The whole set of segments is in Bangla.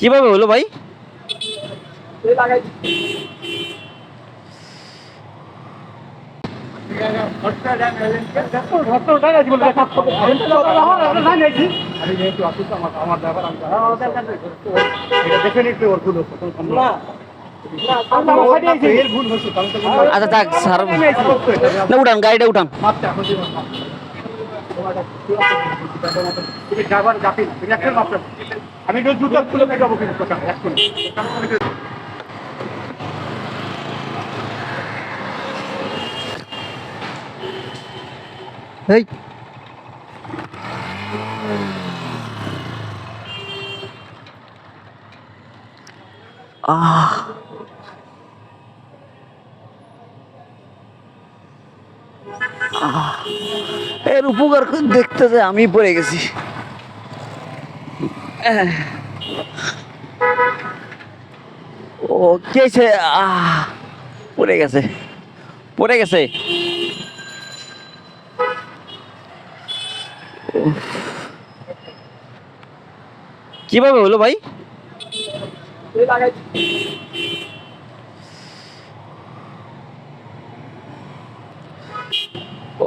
কীভাবে হলো ভাই? আচ্ছা থাক স্যার না উঠান গাড়িটা উঠান। আমি একটু জুতা খুলে দেখাবো কিন্তু এই। আহ, করে দেখতে যে আমি পড়ে গেছি। ও, কে হয়েছে? আহ, পড়ে গেছে। পড়ে গেছে। কীভাবে হলো ভাই? ও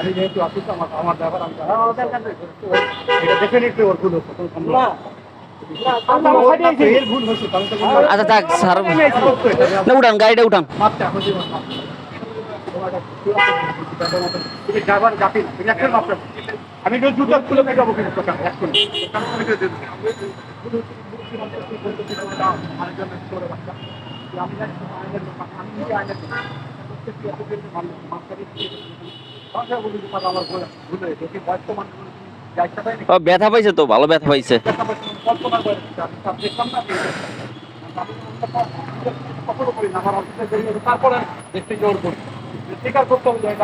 আমি যেহেতু অফিস আমার আমার ব্যাপার আমি এটা নিতে ওর ভুল হচ্ছে তো আচ্ছা থাক স্যার। না উঠান গাড়িটা উঠান। না আমি জুতা খুলে দেখাবো কিন্তু। আমি ব্যথা পাইছে তো ভালো ব্যথা পাইছে। না না,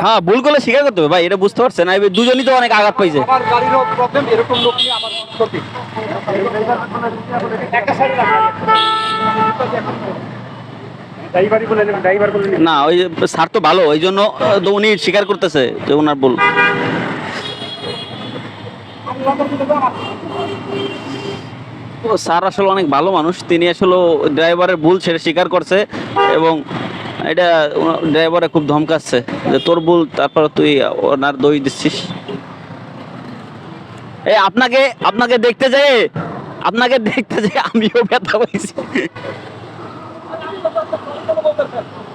হ্যাঁ ভুল করলে স্বীকার করতে হবে ভাই এটা বুঝতে পারছেন। এবার দুজনই তো অনেক আঘাত পাইছে। না, ওই যে স্যার তো ভালো, ওই জন্য উনি স্বীকার করতেছে যে ওনার ভুল। স্যার আসলে অনেক ভালো মানুষ, তিনি আসলে ড্রাইভারের ভুল স্বীকার করছে এবং এটা ড্রাইভারে খুব ধমকাচ্ছে যে তোর ভুল, তারপর তুই ওনার দই দিচ্ছিস। এই আপনাকে আপনাকে দেখতে যাই আপনাকে দেখতে যাই আমিও ব্যথা পাইছি। どうもどうも。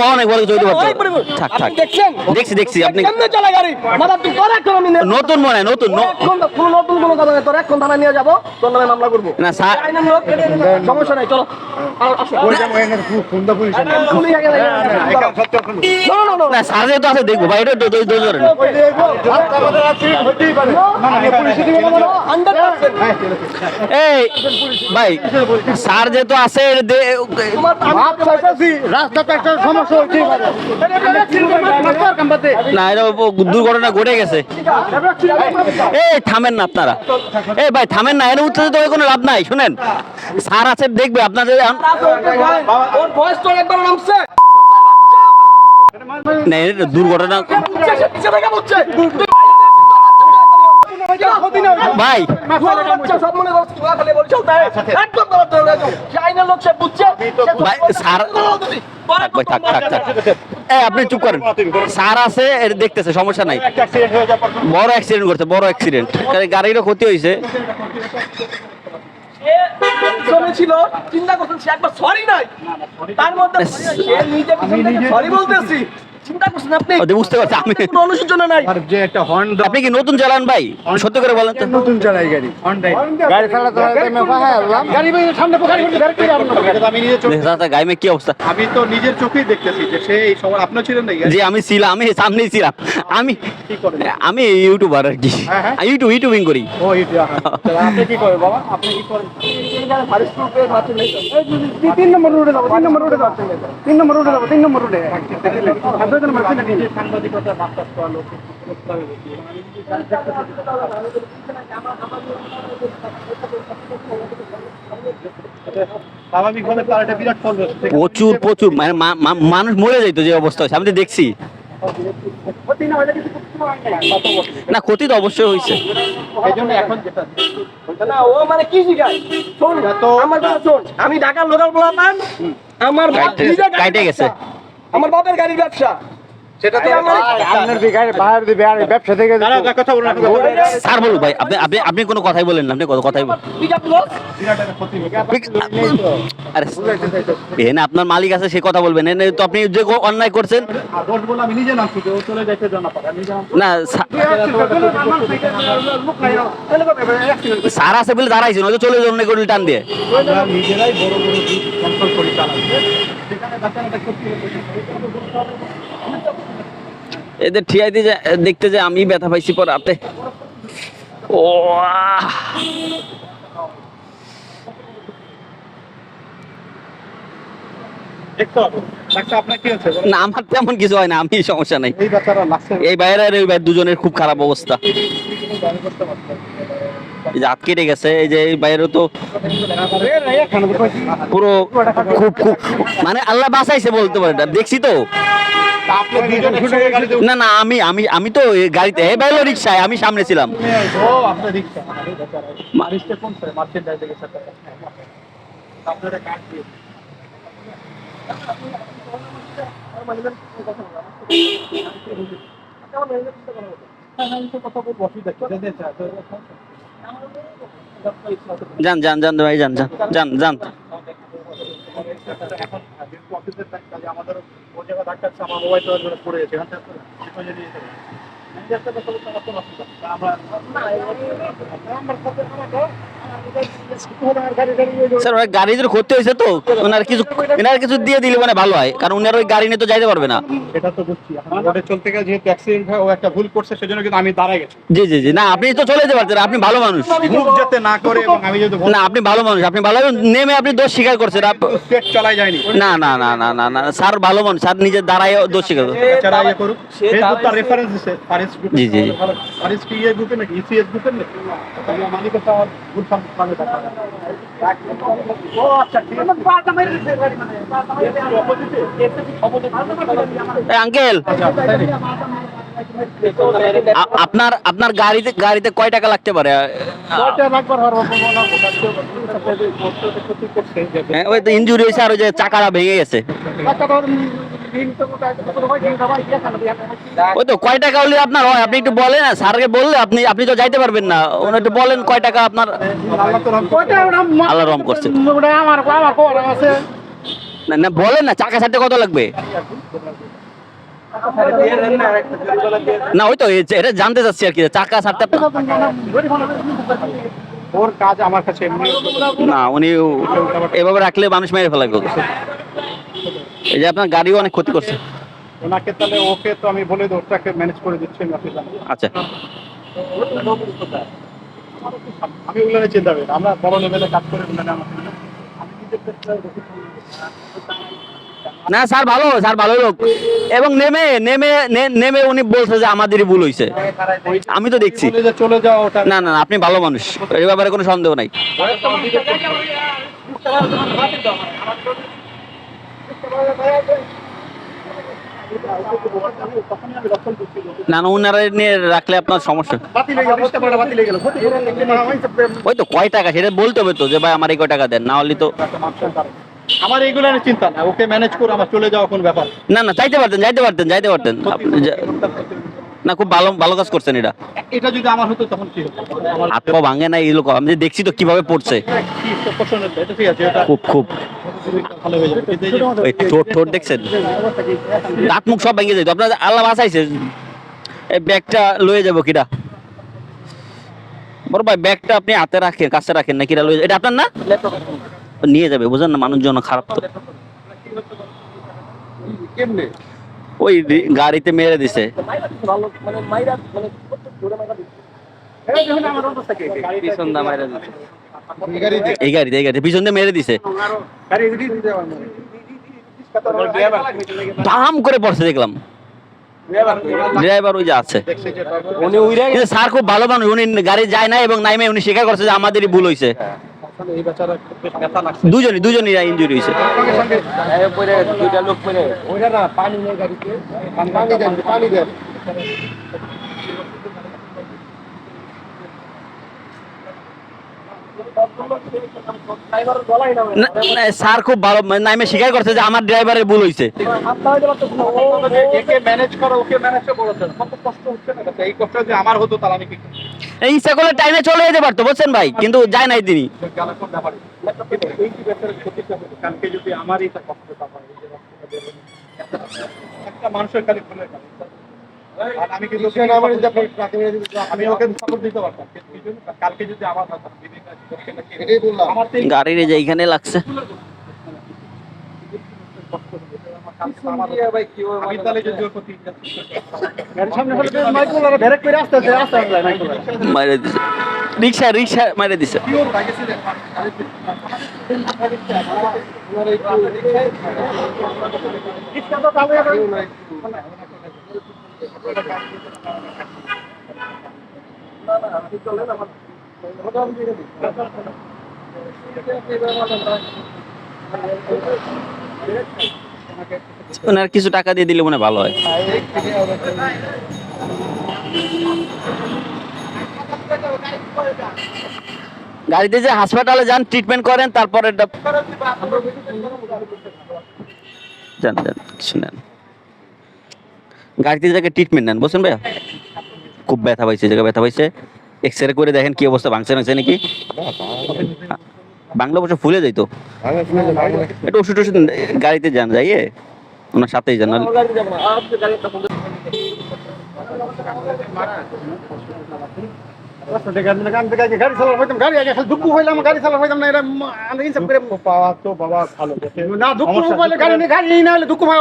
অনেক বড় কিছু হইতে পারতো থাক থাক। দেখছি দেখছি। আপনি নতুন মনে হয় নতুন নতুন কোনো কথা তোর এখন থানায় নিয়ে যাব তোর নামে মামলা করব। না স্যার সমস্যা নাই চলো। স্যার যেহেতু আছে দেখব। ভাই এটা রাস্তা আমাদের আছে, হইতেই পারে। না, না, পুলিশে দিবে না বলো? 100%. ঠিক আছে। এই ভাই স্যার যেহেতু আছে এটা দে- তোমার ভাব চাইতাছি, রাস্তাতে একটা সমস্যা হইতেই পারে। না এটা দুর্ঘটনা ঘটে গেছে এই থামেন না আপনারা এই ভাই থামেন না এর উত্তেজিত হয়ে কোনো লাভ নাই শুনেন স্যার আছে দেখবে আপনাদের তো না এটা দুর্ঘটনা ভাই। আপনি চুপ করেন। স্যার আছে দেখতেছে সমস্যা নাই। বড় অ্যাক্সিডেন্ট করছে বড় অ্যাক্সিডেন্ট গাড়িরও ক্ষতি হয়েছে ছিল চিন্তা করছেন সে একবার সরি নাই। তার মধ্যে সে নিজে সরি বলতেছি। চিন্তা করছেন আপনি? বুঝতে পারছি, আমি- কোনো অনুশোচনা নাই। আর যে একটা হর্ন আপনি কি নতুন চালান ভাই? সত্যি করে বলেন তো। নতুন চালাই গাড়ি হর্ন গাড়ি চালাতে চালাতে আমি ফাঁকা হলাম গাড়ি বাইরে সামনে গাড়ি গাড়ি গাড়ি আমি নিজে চোখে দাদা গায়ে কি অবস্থা? আমি তো নিজের চোখেই দেখতেছি যে সে এই সময় আপনার ছিলেন নাকি যে আমি ছিলাম আমি সামনেই ছিলাম। আমি কি করেন? আমি ইউটিউবার আর কি। হ্যাঁ, হ্যাঁ। ইউটিউব ইউটিউবিং করি। ও এটা আপনি কি করেন বাবা? আপনি কি করেন? তিন নম্বর রোডে যাব তিন নম্বর রোডে যাব তিন নম্বর রোডে যাব তিন নম্বর রোডে সাংবাদিকতা প্রচুর প্রচুর। মানে মানুষ মরে যাইতো যে অবস্থা হয়েছে। আমি তো দেখছি। না ক্ষতি তো অবশ্যই হয়েছে। এই জন্য এখন যেটা না ও মানে কি শিখায়? শোন তো- আমার কথা শোন। আমি ঢাকার লোকাল পোলাপান আমার কাইটে গেছে। আমার বাপের গাড়ির ব্যবসা। সেটা তো আপনার বিঘায় বাইরে দিবে আর ব্যবসা থেকে কথা বলুন আপনি স্যার বলুন ভাই আপনি আপনি আপনি কোনো কথাই বলেন না আপনি কত কথাই বলেন। আরে আপনার মালিক আছে সে কথা বলবেন। এনে তো আপনি যে অন্যায় করছেন। না স্যার আছে বলে দাঁড়াইছেন হয়তো চলে যান না করে টান দিয়ে। নিজেরাই বড় বড় এদের ঠিয়াই দিয়ে দেখতে যে আমি ব্যথা পাইছি পর আপনি ও? না আমার তেমন কিছু হয় না আমি সমস্যা নাই। এই ওই বাইরে দুজনের খুব খারাপ অবস্থা। এই যে কেটে গেছে, এই যে এই বাইরে তো পুরো খুব খুব মানে আল্লাহ বাঁচাইছে বলতে পারে দেখছি তো। না না, আমি আমি আমি তো গাড়িতে, এই বাইরে রিক্সায়, আমি সামনে ছিলাম। দিয়ে কথা বলব, অসুবিধা যান যান যান ভাই যান যান যান যান। আমার স্যার ওই গাড়ি যদি ক্ষতি হয়েছে তো ওনার কিছু এনার কিছু দিয়ে দিলে মানে ভালো হয় কারণ উনার ওই গাড়ি নিয়ে তো যাইতে পারবে না। এটা তো বুঝছি। রোডে চলতে গেলে যেহেতু অ্যাক্সিডেন্ট হয় ও একটা ভুল করছে সেজন্য কিন্তু আমি দাঁড়ায় গেছি। জি জি জি। না আপনি তো চলে যেতে পারতেন আপনি ভালো মানুষ। যাতে না করে এবং আমি যদি না আপনি ভালো মানুষ আপনি ভালো নেমে আপনি দোষ স্বীকার করছেন আপ- স্টেট চালাই যায়নি। না না না না না না স্যার ভালো মানুষ স্যার নিজে দাঁড়ায় দোষ স্বীকার ফেসবুক তার রেফারেন্স দিছে গ্রুপ জি, জি। ফারিস কি গ্রুপে নাকি? ইসিএস গ্রুপের নাকি? আঙ্কেল আপনার আপনার গাড়িতে গাড়িতে কয় টাকা লাগতে পারে? হ্যাঁ, ওই তো ইঞ্জুরি হয়েছে আর ওই যে চাকাটা ভেঙে গেছে। ওই তো কয় টাকা হলে আপনার হয়? আপনি একটু বলেন না স্যারকে বললে আপনি আপনি তো যাইতে পারবেন না। ওনা একটু বলেন কয় টাকা আপনার আল্লাহ রহম করছে। না না বলেন না চাকা ছাড়তে কত লাগবে? না ওই তো এটা জানতে চাচ্ছি আর কি চাকা আপনার- ওর কাজ আমার কাছে না উনি এভাবে রাখলে মানুষ মেরে ওকে। এই যে আপনার গাড়িও অনেক ক্ষতি করছে। ওনাকে তাহলে ওকে তো আমি বলে দিই ওটাকে ম্যানেজ করে দিচ্ছি আমি আচ্ছা। আমি ওগুলো নিয়ে চিন্তা করি। আমরা বড় লেভেলে কাজ করে ওগুলো না স্যার ভালো স্যার ভালো লোক এবং নেমে নেমে নেমে উনি বলছে যে আমাদেরই ভুল হয়েছে আমি তো দেখছি। যে চলে যাও না না, আপনি ভালো মানুষ। এই ব্যাপারে কোনো সন্দেহ নাই তখনই আমি রক্ষণ করছি না না উনারা নিয়ে রাখলে আপনার সমস্যা। ওই তো কয় টাকা সেটা বলতে হবে তো যে ভাই আমার এই কয় টাকা দেন না হলে তো আমার এইগুলো চিন্তা না ওকে ম্যানেজ করে আমার চলে যাওয়া কোন ব্যাপার না। না চাইতে পারতেন যাইতে পারতেন যাইতে পারতেন। না খুব ভালো ভালো কাজ করছেন এটা। এটা যদি আমার হতো তখন কি হতো? হাত পা ভাঙে না এগুলো আমি যে দেখছি তো কীভাবে পড়ছে। খুব খুব। এই ঠোঁট ঠোঁট দেখছেন? দাঁত মুখ সব ভেঙে যেত আপনার আল্লাহ বাঁচাইছে। এই ব্যাগটা লয়ে যাব কিরা? বড় ভাই ব্যাগটা আপনি হাতে রাখেন কাছে রাখেন না কিরা লয়ে এটা আপনার না? নিয়ে যাবে বুঝেন না? মানুষজন খারাপ তো। কেমনে? ওই গাড়িতে মেরে দিছে। মানে মানে এই দেখুন আমার অবস্থা কি? পিছন দা মাইরা দিছে। এই গাড়ি দিয়ে গাড়িতে এই গাড়িতে পিছন দিয়ে মেরে দিছে। দাম করে পড়ছে দেখলাম। ড্রাইভার ওই যে আছে। উনি উইরা স্যার খুব ভালো মানুষ উনি গাড়ি যায় না এবং নাইমে উনি স্বীকার করছে যে আমাদেরই ভুল হয়েছে দুজনই দুজনই ইঞ্জুরি হয়েছে। দুইটা লোক পরে ওইটা না পানি নেই গাড়িতে। পানি দেন পানি দেন ড্রাইভারের গলাই না না, না, স্যার খুব ভালো মানে নাইমে স্বীকার করছে যে আমার ড্রাইভারের ভুল হয়েছে। টাইমে চলে যেতে পারতো, বুঝছেন ভাই? কিন্তু যায় নাই তিনি। একটা মানুষের খালি আমি কিন্তু আমি ওকে সাপোর্ট দিতে পারতাম। কিন্তু এই জন্য কালকে যদি আমার হতো বিভিন্ন এটাই বললাম। আমার তো এই গাড়ির এই যে এইখানে লাগছে। দিছে। রিক্সা রিক্সা মারে দিছে। পিওর লাগেছিলেন ওনার কিছু টাকা দিয়ে দিলে মনে ভালো হয়। গাড়িতে যে হাসপাতালে যান ট্রিটমেন্ট করেন, তারপরে যান যান কিছু নেন গাড়িতে যাকে ট্রিটমেন্ট নেন, বলছেন ভাইয়া? খুব ব্যথা পাইছে যাকে ব্যথা পাইছে। এক্স রে করে দেখেন কি অবস্থা, ভাঙছে ভাঙছে নাকি? বাংলা বসে ফুলে যাইতো। একটু ওষুধ ওষুধ গাড়িতে যান যাই ওনার সাথেই যান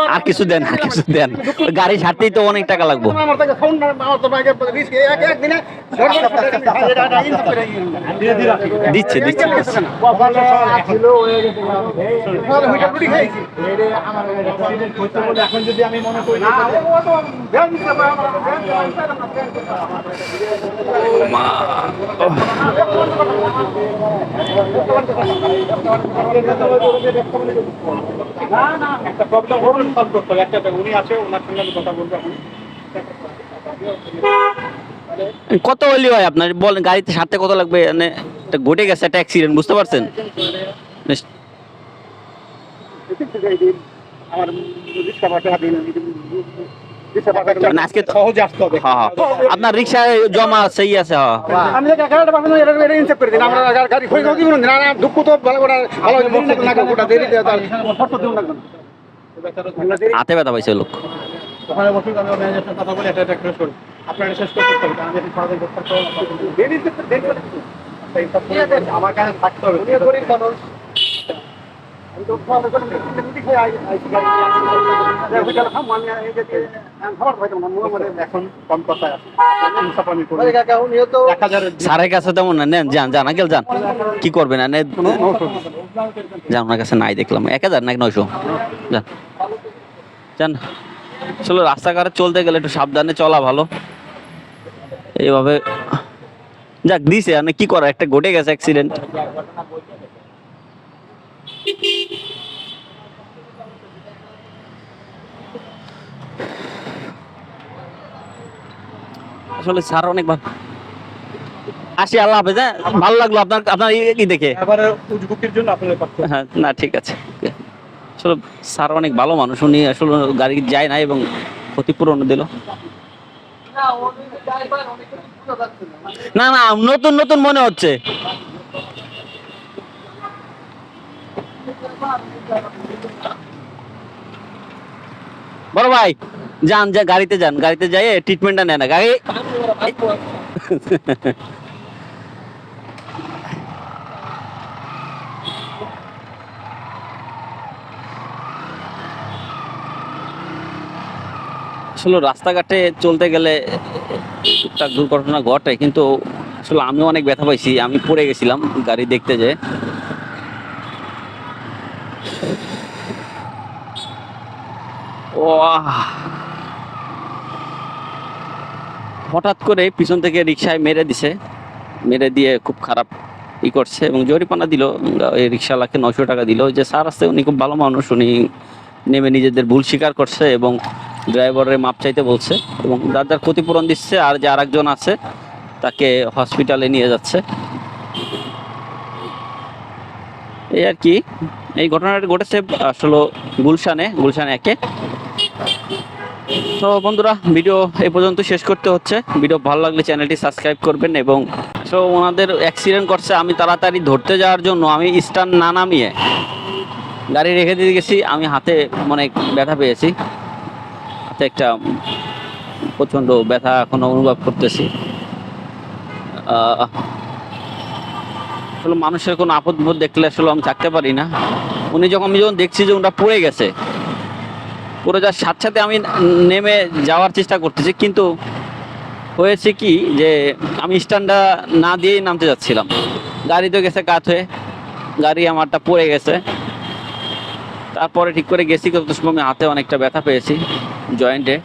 আর কিছু দেন আর কিছু দেন গাড়ি ছাড়তেই তো অনেক টাকা লাগবে আমার দিচ্ছে দিচ্ছে একটা একটা উনি আছে ওনার সঙ্গে আমি কথা বলব এখন। কত হলি হয় আপনার? বলেন গাড়িতে সারতে কত লাগবে? মানে একটা ঘটে গেছে একটা অ্যাক্সিডেন্ট বুঝতে পারছেন? মানে হ্যাঁ হ্যাঁ। আপনার রিক্সা জমা সেই আছে হ্যাঁ। হাতে ব্যথা পাইছে লোক। ওখানে সাথে কথা বলে এটা শেষ করি আপনারা শেষ করতে হবে হবে আমার কাছে থাকতে হবে গরিব মানুষ এখন কম কথায় আছে কাছে তেমন না নেন যান যান যান কি করবেন না যান ওনার কাছে নাই দেখলাম এক হাজার নাকি নয়শো যান যান আসলে রাস্তাঘাটে চলতে গেলে একটু সাবধানে চলা ভালো এইভাবে যাক দিছে মানে কি করার? একটা ঘটে গেছে অ্যাক্সিডেন্ট আসলে স্যার অনেক ভালো। আসি আল্লাহ হাফেজ হ্যাঁ? ভালো লাগল আপনার আপনার কি দেখে। জন্য হ্যাঁ না ঠিক আছে। আসলে স্যার অনেক ভালো মানুষ। উনি আসলে গাড়ি যায় না এবং ক্ষতিপূরণ দিল। না না, নতুন নতুন মনে হচ্ছে। বড় ভাই, যান, যা, গাড়িতে যান। গাড়িতে যাই ট্রিটমেন্টটা নেয় না। গাড়ি আসলে রাস্তাঘাটে চলতে গেলে টুকটাক দুর্ঘটনা ঘটে, কিন্তু আসলে আমি অনেক ব্যথা পাইছি, আমি পড়ে গেছিলাম গাড়ি দেখতে যে। ও হঠাৎ করে পিছন থেকে রিক্সায় মেরে দিছে, মেরে দিয়ে খুব খারাপ ই করছে এবং জরিপানা দিল এই রিক্সাওয়ালাকে নশো টাকা দিল, যে, স্যার আছে উনি খুব ভালো মানুষ, উনি নেমে নিজেদের ভুল স্বীকার করছে এবং ড্রাইভারের মাপ চাইতে বলছে এবং যার যার ক্ষতিপূরণ দিচ্ছে আর যে আরেকজন আছে, তাকে হসপিটালে নিয়ে যাচ্ছে। এই আর কি, এই ঘটনাটা ঘটেছে আসলে গুলশানে, গুলশান একে। তো বন্ধুরা, ভিডিও এই পর্যন্ত শেষ করতে হচ্ছে। ভিডিও ভালো লাগলে চ্যানেলটি সাবস্ক্রাইব করবেন এবং তো ওনাদের অ্যাক্সিডেন্ট করছে, আমি তাড়াতাড়ি ধরতে যাওয়ার জন্য, আমি স্ট্যান্ড না নামিয়ে গাড়ি রেখে দিয়ে গেছি। আমি হাতে অনেক ব্যথা পেয়েছি। হাতে একটা প্রচণ্ড ব্যথা এখনও অনুভব করতেছি। আসলে মানুষের কোনো আপদ বোধ দেখলে আসলে আমি থাকতে পারি না। উনি যখন আমি যখন দেখছি যে ওটা পড়ে গেছে, পড়ে যাওয়ার সাথে সাথে আমি নেমে যাওয়ার চেষ্টা করতেছি। কিন্তু হয়েছে কি যে আমি স্ট্যান্ডটা না দিয়েই নামতে যাচ্ছিলাম। গাড়ি তো গেছে কাত হয়ে, গাড়ি আমারটা পড়ে গেছে। তারপরে ঠিক করে গেছি কত সময় হাতে অনেকটা ব্যথা পেয়েছি জয়েন্টে